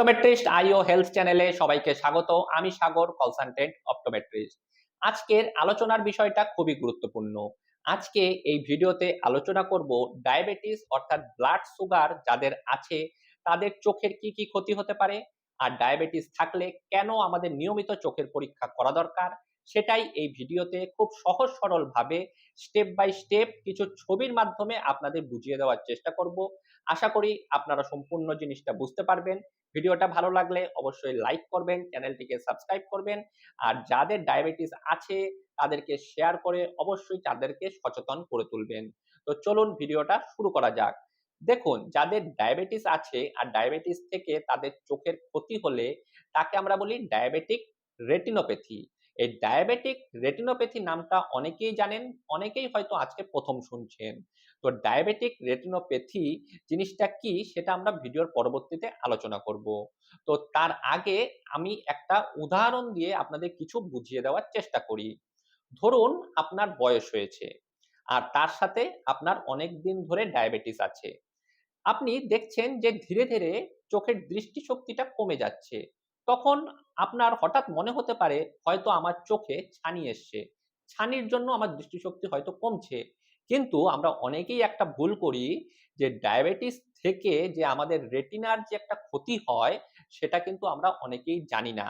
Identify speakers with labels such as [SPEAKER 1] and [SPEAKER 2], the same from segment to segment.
[SPEAKER 1] Optometrist আইও health চ্যানেলে সবাইকে স্বাগত। আমি সাগর কনসালটেন্ট অপটোমেট্রিস্ট আজকের আলোচনার বিষয়টা খুবই গুরুত্বপূর্ণ। আজকে এই ভিডিওতে আলোচনা করব ডায়াবেটিস অর্থাৎ ব্লাড সুগার যাদের আছে, তাদের চোখের কি কি ক্ষতি হতে পারে, আর ডায়াবেটিস থাকলে কেন আমাদের নিয়মিত চোখের পরীক্ষা করা দরকার, সেটাই এই ভিডিওতে খুব সহজ সরল ভাবে স্টেপ বাই স্টেপ কিছু ছবির মাধ্যমে আপনাদের বুঝিয়ে দেওয়ার চেষ্টা করব। আশা করি আপনারা সম্পূর্ণ জিনিসটা বুঝতে পারবেন। ভিডিওটা ভালো লাগলে অবশ্যই লাইক করবেন, চ্যানেলটিকে সাবস্ক্রাইব করবেন। আর যাদের ডায়াবেটিস আছে, তাদেরকে শেয়ার করে অবশ্যই তাদেরকে সচেতন করে তুলবেন। তো চলুন ভিডিওটা শুরু করা যাক। দেখুন, যাদের ডায়াবেটিস আছে আর ডায়াবেটিস থেকে তাদের চোখের ক্ষতি হলে তাকে আমরা বলি ডায়াবেটিক রেটিনোপ্যাথি এই ডায়াবেটিক রেটিনোপ্যাথি নামটা অনেকেই জানেন, অনেকেই হয়তো আজকে প্রথম শুনছেন। তো ডায়াবেটিক রেটিনোপ্যাথি জিনিসটা কি সেটা আমরা ভিডিওর পরবর্তীতে আলোচনা করব। তো তার আগে আমি একটা উদাহরণ দিয়ে আপনাদের কিছু বুঝিয়ে দেওয়ার চেষ্টা করি। ধরুন আপনার বয়স হয়েছে আর তার সাথে আপনার অনেক দিন ধরে ডায়াবেটিস আছে। আপনি দেখছেন যে ধীরে ধীরে চোখের দৃষ্টিশক্তিটা কমে যাচ্ছে। তখন আপনার হঠাৎ মনে হতে পারে হয়তো আমার চোখে ছানি এসছে। ছানির জন্য আমার দৃষ্টিশক্তি হয়তো কমছে। কিন্তু আমরা অনেকেই একটা ভুল করি যে ডায়াবেটিস থেকে যে আমাদের রেটিনার যে একটা ক্ষতি হয়, সেটা কিন্তু আমরা অনেকেই জানি না।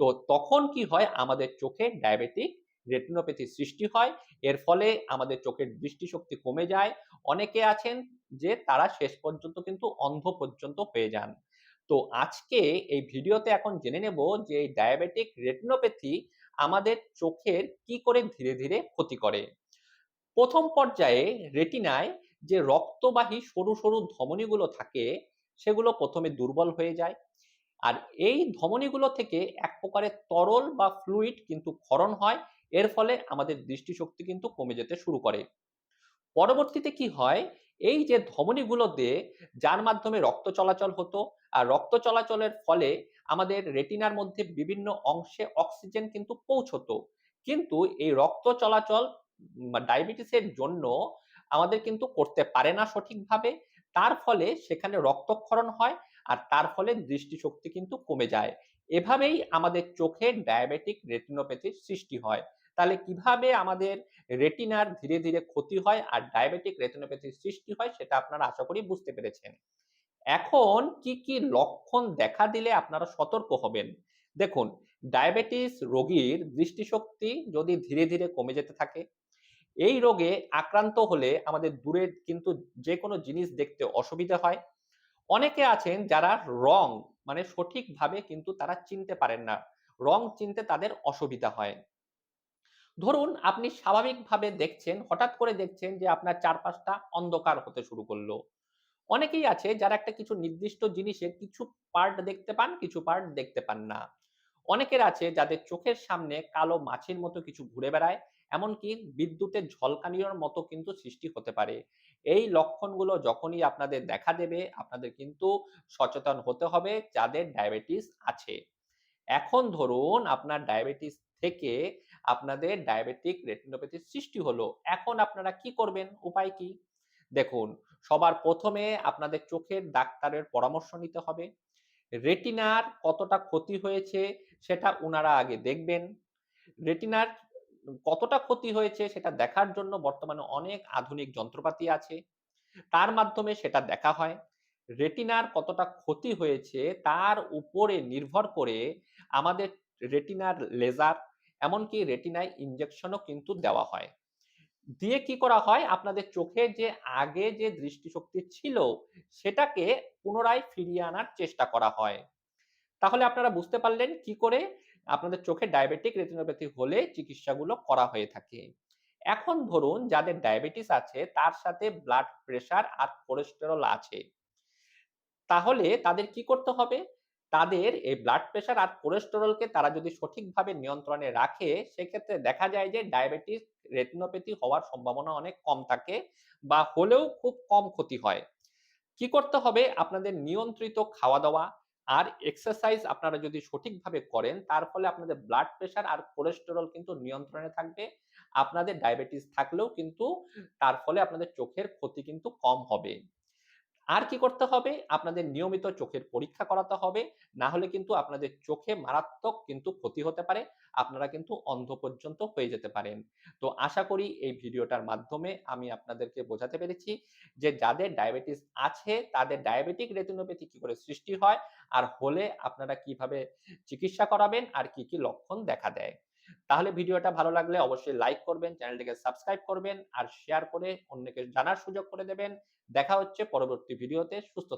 [SPEAKER 1] তো তখন কি হয়? আমাদের চোখে ডায়াবেটিক রেটিনোপ্যাথি সৃষ্টি হয়। এর ফলে আমাদের চোখের দৃষ্টিশক্তি কমে যায়। অনেকে আছেন যে তারা শেষ পর্যন্ত কিন্তু অন্ধ পর্যন্ত হয়ে যান। তো আজকে এই ভিডিওতে এখন জেনে নেব যে ডায়াবেটিক রেটিনোপ্যাথি আমাদের চোখের কি করে ধীরে ধীরে ক্ষতি করে। প্রথম পর্যায়ে রেটিনায় যে রক্তবাহী সরু সরু ধমনীগুলো থাকে, সেগুলো প্রথমে দুর্বল হয়ে যায়। আর এই ধমনীগুলো থেকে এক প্রকারের তরল বা ফ্লুইড কিন্তু ক্ষরণ হয়, এর ফলে আমাদের দৃষ্টিশক্তি কিন্তু কমে যেতে শুরু করে। পরবর্তীতে কি হয় এই যে ধমনীগুলোতে যার মাধ্যমে রক্ত চলাচল হতো আর রক্ত চলাচলের ফলে আমাদের রেটিনার মধ্যে বিভিন্ন অংশে অক্সিজেন কিন্তু পৌঁছতো। কিন্তু এই রক্ত চলাচল ডায়াবেটিসের জন্য আমাদের কিন্তু করতে পারে না সঠিকভাবে। তার ফলে সেখানে রক্তক্ষরণ হয় আর তার ফলে দৃষ্টিশক্তি কিন্তু কমে যায়। এভাবেই আমাদের চোখে ডায়াবেটিক রেটিনোপ্যাথির সৃষ্টি হয়। তাহলে কীভাবে আমাদের রেটিনার ধীরে ধীরে ক্ষতি হয় আর ডায়াবেটিক রেটিনোপ্যাথির সৃষ্টি হয় সেটা আপনারা আশা করি বুঝতে পেরেছেন। এখন কি কি লক্ষণ দেখা দিলে আপনারা সতর্ক হবেন? দেখুন ডায়াবেটিস রোগীর দৃষ্টিশক্তি যদি ধীরে ধীরে কমে যেতে থাকে, এই রোগে আক্রান্ত হলে আমাদের দূরে কিন্তু যে কোনো জিনিস দেখতে অসুবিধা হয়। অনেকে আছেন যারা রং মানে সঠিকভাবে কিন্তু তারা চিনতে পারেন না। রং চিনতে তাদের অসুবিধা হয়। ধরুন আপনি স্বাভাবিকভাবে দেখছেন, হঠাৎ করে দেখছেন যে আপনার চারপাশটা অন্ধকার হতে শুরু করল। অনেকেই আছে যারা একটা কিছু নির্দিষ্ট জিনিসের কিছু পার্ট দেখতে পান, কিছু পার্ট দেখতে পান না। অনেকের আছে যাদের চোখের সামনে কালো মাছির মতো কিছু ঘুরে বেড়ায়, এমনকি বিদ্যুতের ঝলকানির মতো কিন্তু সৃষ্টি হতে পারে। এই লক্ষণগুলো যখনই আপনাদের দেখা দেবে, আপনাদের কিন্তু সচেতন হতে হবে যাদের ডায়াবেটিস আছে। এখন ধরুন আপনার ডায়াবেটিস থেকে আপনাদের ডায়াবেটিক রেটিনোপ্যাথির সৃষ্টি হলো। এখন আপনারা কি করবেন? উপায় কি? দেখুন, সবার প্রথমে আপনাদের চোখের ডাক্তারের পরামর্শ নিতে হবে। রেটিনার কতটা ক্ষতি হয়েছে সেটা ওনারা আগে দেখবেন। রেটিনার কতটা ক্ষতি হয়েছে সেটা দেখার জন্য বর্তমানে অনেক আধুনিক যন্ত্রপাতি আছে। তার মাধ্যমে সেটা দেখা হয়। রেটিনার কতটা ক্ষতি হয়েছে তার উপরে নির্ভর করে আমাদের রেটিনার লেজার এমনকি রেটিনায় ইনজেকশনও কিন্তু দেওয়া হয়। দিয়ে কি করা হয়? আপনাদের চোখে যে আগে যে দৃষ্টিশক্তি ছিল, সেটাকে পুনরায় ফিরিয়ে আনার চেষ্টা করা হয়। তাহলে আপনারা বুঝতে পারলেন কি করে? আপনাদের চোখে ডায়াবেটিক রেটিনোপ্যাথি হলে চিকিৎসাগুলো করা হয়ে থাকে। এখন ধরুন, যাদের ডায়াবেটিস আছে, তার সাথে ব্লাড প্রেশার আর কোলেস্টেরল আছে। তাহলে তাদের কি করতে হবে? তাদের এই ব্লাড প্রেশার আর কোলেস্টেরলকে তারা যদি সঠিকভাবে নিয়ন্ত্রণে রাখে সেক্ষেত্রে দেখা যায় যে ডায়াবেটিস রেটিনোপ্যাথি হওয়ার সম্ভাবনা অনেক কম থাকে বা হলেও খুব কম ক্ষতি হয়। কি করতে হবে? আপনাদের নিয়ন্ত্রিত খাওয়া দাওয়া আর এক্সারসাইজ আপনারা যদি সঠিকভাবে করেন তার ফলে আপনাদের ব্লাড প্রেশার আর কোলেস্টেরল কিন্তু নিয়ন্ত্রণে থাকবে। আপনাদের ডায়াবেটিস থাকলেও কিন্তু তার ফলে আপনাদের চোখের ক্ষতি কিন্তু কম হবে। আর কি করতে হবে? আপনাদের নিয়মিত চোখের পরীক্ষা করাতে হবে। না হলে কিন্তু আপনাদের চোখে মারাত্মক কিন্তু ক্ষতি হতে পারে। আপনারা কিন্তু অন্ধ পর্যন্ত হয়ে যেতে পারেন। তো আশা করি এই ভিডিওটার মাধ্যমে আমি আপনাদেরকে বোঝাতে পেরেছি যে যাদের ডায়াবেটিস আছে তাদের ডায়াবেটিক রেটিনোপ্যাথি কি করে সৃষ্টি হয় আর হলে আপনারা কীভাবে চিকিৎসা করাবেন আর কি, কি লক্ষণ দেখা দেয়। তাহলে ভিডিওটা ভালো লাগলে অবশ্যই লাইক করবেন, চ্যানেলটিকে সাবস্ক্রাইব করবেন আর শেয়ার করে অন্যকে জানার সুযোগ করে দেবেন। দেখা হচ্ছে পরবর্তী ভিডিওতে। সুস্থ